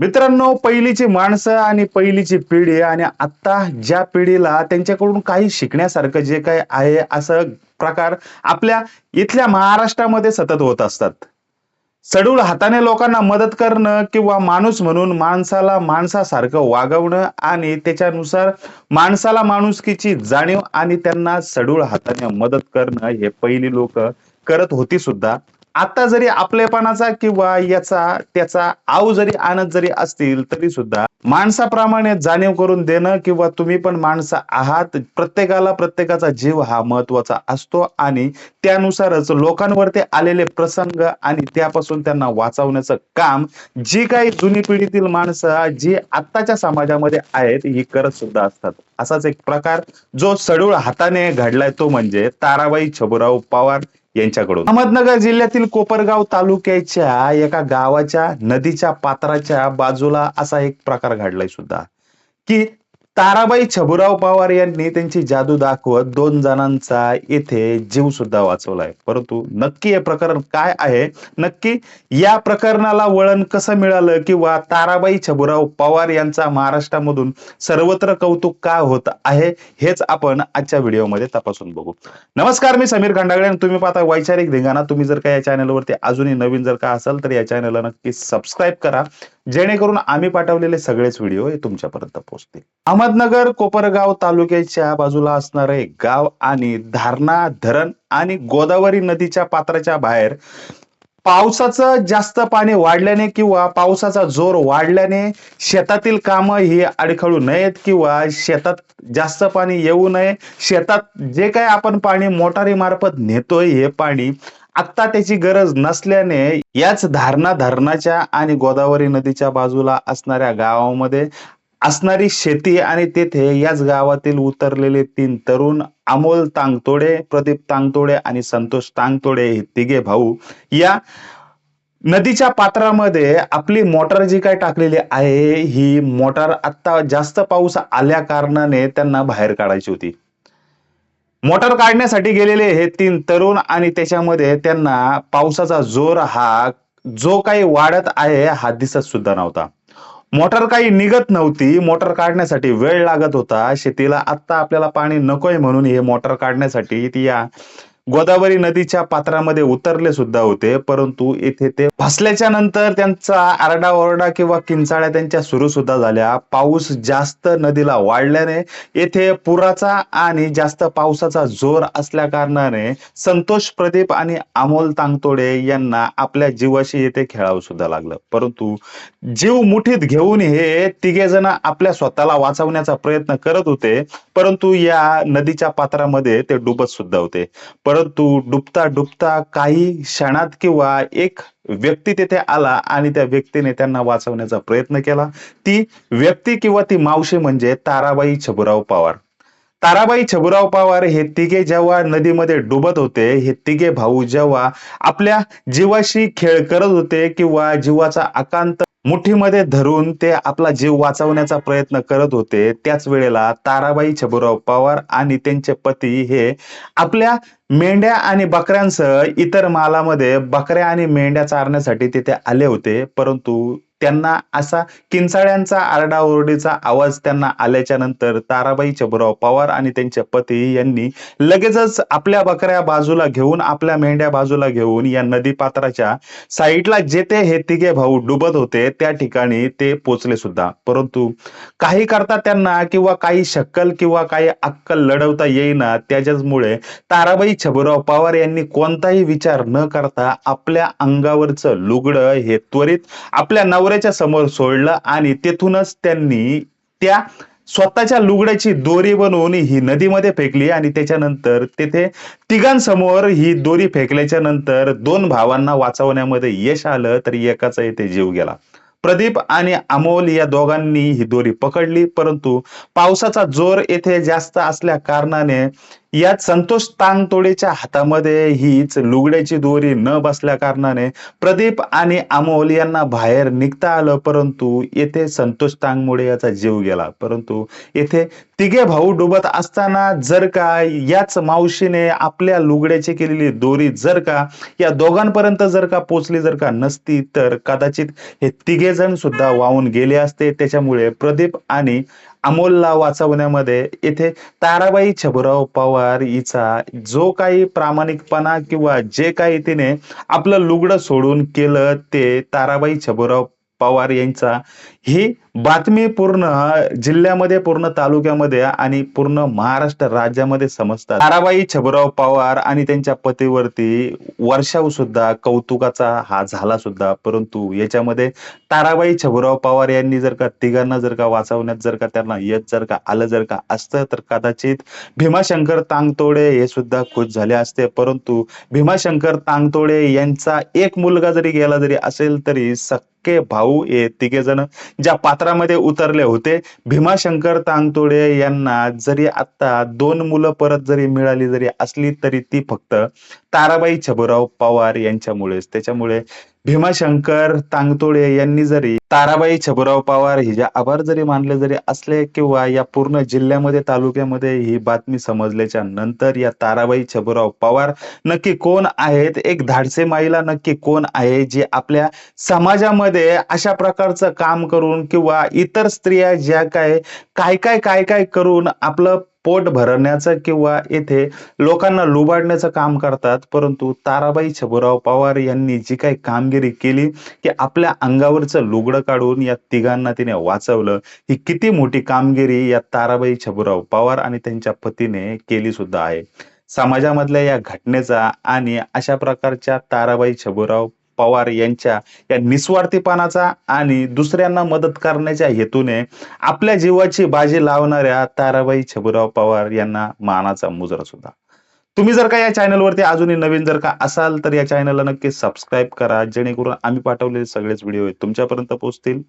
मित्रांनो पहिलीची माणसं आणि पहिलीची पिढी आणि आता ज्या पिढीला त्यांच्याकडून काही शिकण्यासारखं जे काही आहे असं प्रकार आपल्या इथल्या महाराष्ट्रामध्ये सतत होत असतात. सडूळ हाताने लोकांना मदत करणं किंवा माणूस म्हणून माणसाला माणसासारखं वागवणं आणि त्याच्यानुसार माणसाला माणुसकीची जाणीव आणि त्यांना सडूळ हाताने मदत करणं हे पहिली लोक करत होती सुद्धा. आता जरी आपलेपणाचा किंवा याचा त्याचा आव जरी आणत जरी असतील तरी सुद्धा माणसाप्रमाणे जाणीव करून देणं किंवा तुम्ही पण माणसं आहात प्रत्येकाला प्रत्येकाचा जीव हा महत्त्वाचा असतो आणि त्यानुसारच लोकांवरती आलेले प्रसंग आणि त्यापासून त्यांना वाचवण्याचं काम जी काही जुनी पिढीतील माणसं जी आत्ताच्या समाजामध्ये आहेत ही करत सुद्धा असतात. असाच एक प्रकार जो सडूळ हाताने घडलाय तो म्हणजे ताराबाई छबुराव पवार. यांच्याकडून. अहमदनगर जिल्ह्यातील कोपरगाव तालुक्याच्या एका गावाच्या नदीच्या पात्राच्या बाजूला असा एक प्रकार घडलाय सुद्धा की ताराबाई छबुराव पवार यांनी त्यांची जादू दाखवत दोन जणांचा येथे जीव सुद्धा वाचवलाय. परंतु नक्की हे प्रकरण काय आहे? नक्की या प्रकरणाला वळण कसं मिळालं? किंवा ताराबाई छबुराव पवार यांचा महाराष्ट्रामधून सर्वत्र कौतुक का होत आहे? हेच आपण आजच्या व्हिडिओमध्ये तपासून बघू. नमस्कार मी समीर खांडागळे आणि तुम्ही पाहता वैचारिक धिंगाणा. तुम्ही जर का या चॅनलवरती अजूनही नवीन जर का असाल तर या चॅनलला नक्की सबस्क्राईब करा. जेणेकरून आम्ही पाठवलेले सगळेच व्हिडिओ हे तुमच्यापर्यंत पोहोचतील. अहमदनगर कोपरगाव तालुक्याच्या बाजूला असणारे गाव आणि धारणा धरण आणि गोदावरी नदीच्या पात्राच्या बाहेर पावसाचं जास्त पाणी वाढल्याने किंवा पावसाचा जोर वाढल्याने शेतातील कामं ही अडखळू नयेत किंवा शेतात जास्त पाणी येऊ नये. शेतात जे काही आपण पाणी मोटारी मार्फत नेतोय हे पाणी आत्ता त्याची गरज नसल्याने याच धारणा धरणाच्या आणि गोदावरी नदीच्या बाजूला असणाऱ्या गावामध्ये असणारी शेती आणि तेथे याच गावातील उतरलेले तीन तरुण अमोल तांगतोडे प्रदीप तांगतोडे आणि संतोष तांगतोडे हे तिघे भाऊ या नदीच्या पात्रामध्ये आपली मोटार जी काय टाकलेली आहे ही मोटार आत्ता जास्त पाऊस आल्या कारणाने त्यांना बाहेर काढायची होती. मोटार काढण्यासाठी गेलेले हे तीन तरुण आणि त्याच्यामध्ये त्यांना पावसाचा जोर हा जो काही वाढत आहे हा दिसत सुद्धा नव्हता. मोटर काही निघत नव्हती. मोटर काढण्यासाठी वेळ लागत होता. शेतीला आत्ता आपल्याला पाणी नकोय म्हणून हे मोटर काढण्यासाठी ती या गोदावरी नदीच्या पात्रामध्ये उतरले सुद्धा होते परंतु इथे ते फसल्याच्या नंतर त्यांचा आरडाओरडा किंवा किंचाळ्या त्यांच्या सुरू सुद्धा झाल्या. पाऊस जास्त नदीला वाढल्याने येथे पुराचा आणि जास्त पावसाचा जोर असल्या कारणाने संतोष प्रदीप आणि अमोल तांगतोडे यांना आपल्या जीवाशी येथे खेळावं सुद्धा लागलं. परंतु जीव मुठीत घेऊन हे तिघे जण आपल्या स्वतःला वाचवण्याचा प्रयत्न करत होते परंतु या नदीच्या पात्रामध्ये ते डुबत सुद्धा होते. परंतु डुबता डुबता काही क्षणात किंवा एक व्यक्ती तिथे आला आणि त्या व्यक्तीने त्यांना वाचवण्याचा प्रयत्न केला. ती व्यक्ती किंवा ती मावशी म्हणजे ताराबाई छबुराव पवार. ताराबाई छबुराव पवार हे तिघे जेव्हा नदीमध्ये डुबत होते हे तिघे भाऊ जेव्हा आपल्या जीवाशी खेळ करत होते किंवा जीवाचा आकांत मुठीमध्ये धरून ते आपला जीव वाचवण्याचा प्रयत्न करत होते. त्याच वेळेला ताराबाई छबुराव पवार आणि त्यांचे पती हे आपल्या मेंढ्या आणि बकऱ्यांसह इतर मालामध्ये बकऱ्या आणि मेंढ्या चारण्यासाठी तिथे आले होते. परंतु त्यांना असा किंचाळ्यांचा आरडाओरडीचा आवाज त्यांना आल्याच्यानंतर ताराबाई चबुराव पवार आणि त्यांचे पती यांनी लगेचच आपल्या बकऱ्या बाजूला घेऊन आपल्या मेंढ्या बाजूला घेऊन या नदी पात्राच्या साईडला जेथे हे तिघे भाऊ डुबत होते त्या ठिकाणी ते पोचले सुद्धा. परंतु काही करता त्यांना किंवा काही शक्कल किंवा काही अक्कल लढवता येईना त्याच्याचमुळे ताराबाई छबुराव पवार यांनी कोणताही विचार न करता आपल्या अंगावरचं लुगडं हे त्वरित आपल्या नवर नवऱ्याच्या समोर सोडलं आणि तेथूनच त्यांनी त्या स्वतःच्या लुगड्याची दोरी बनवून ही नदीमध्ये फेकली आणि त्याच्यानंतर तेथे तिघांसमोर ही दोरी फेकल्याच्या नंतर दोन भावांना वाचवण्यामध्ये यश आलं तर एकाचा येथे जीव गेला. प्रदीप आणि अमोल या दोघांनी ही दोरी पकडली परंतु पावसाचा जोर येथे जास्त असल्या कारणाने यात संतोष तांगतोडेच्या हातामध्ये हीच लुगड्याची दोरी न बसल्या कारणाने प्रदीप आणि अमोल यांना बाहेर निघता आलं परंतु येथे संतोष तांगमुळे याचा जीव गेला. परंतु येथे तिघे भाऊ डुबत असताना जर का याच मावशीने आपल्या लुगड्याची केलेली दोरी जर का या दोघांपर्यंत जर का पोचली जर का नसती तर कदाचित हे तिघे जण सुद्धा वाहून गेले असते. त्याच्यामुळे प्रदीप आणि अमोलला वाचवण्यामध्ये येथे ताराबाई छबुराव पवार हिचा जो काही प्रामाणिकपणा किंवा जे काही तिने आपलं लुगडं सोडून केलं ते ताराबाई छबुराव पवार यांचा ही बातमी पूर्ण जिल्ह्यामध्ये पूर्ण तालुक्यामध्ये आणि पूर्ण महाराष्ट्र राज्यामध्ये समजतात. ताराबाई छबराव पवार आणि त्यांच्या पतीवरती वर्षाव सुद्धा कौतुकाचा हा झाला सुद्धा. परंतु याच्यामध्ये ताराबाई छबराव पवार यांनी जर का तिघांना जर का वाचवण्यात जर का त्यांना येत जर का आलं जर का असतं तर कदाचित भीमाशंकर तांगतोडे हे सुद्धा खुश झाले असते. परंतु भीमाशंकर तांगतोडे यांचा एक मुलगा जरी गेला जरी असेल तरी सक्के भाऊ हे तिघे जण ज्या पात्रामध्ये उतरले होते भीमाशंकर तांगतोडे यांना जरी आता दोन मुलं परत जरी मिळाली जरी असली तरी ती फक्त ताराबाई छबराव पवार यांच्यामुळेच. त्याच्यामुळे भीमाशंकर तांगतोडे यांनी जरी ताराबाई छबराव पवार हिच्या आभार जरी मानले जरी असले किंवा या पूर्ण जिल्ह्यामध्ये तालुक्यामध्ये ही बातमी समजल्याच्या नंतर या ताराबाई छबराव पवार नक्की कोण आहेत? एक धाडसे माईला नक्की कोण आहे? जे आपल्या समाजामध्ये अशा प्रकारचं काम करून किंवा इतर स्त्रिया ज्या काय काय काय काय काय करून आपलं पोट भरण्याचं किंवा येथे लोकांना लुबाडण्याचं काम करतात परंतु ताराबाई छबुराव पवार यांनी जी काही कामगिरी केली की आपल्या अंगावरचं लुगडं काढून या तिघांना तिने वाचवलं. ही किती मोठी कामगिरी या ताराबाई छबुराव पवार आणि त्यांच्या पतीने केली सुद्धा आहे. समाजामधल्या या घटनेचा आणि अशा प्रकारच्या ताराबाई छबुराव पवार यांच्या या निस्वार्थीपणाचा आणि दुसऱ्यांना मदत करण्याच्या हेतूने आपल्या जीवाची बाजी लावणाऱ्या ताराबाई छबुराव पवार यांना मानाचा मुजरा सुद्धा. तुम्ही जर का या चॅनलवरती अजूनही नवीन जर का असाल तर या चॅनलला नक्की सबस्क्राईब करा जेणेकरून आम्ही पाठवलेले सगळेच व्हिडिओ तुमच्यापर्यंत पोहोचतील.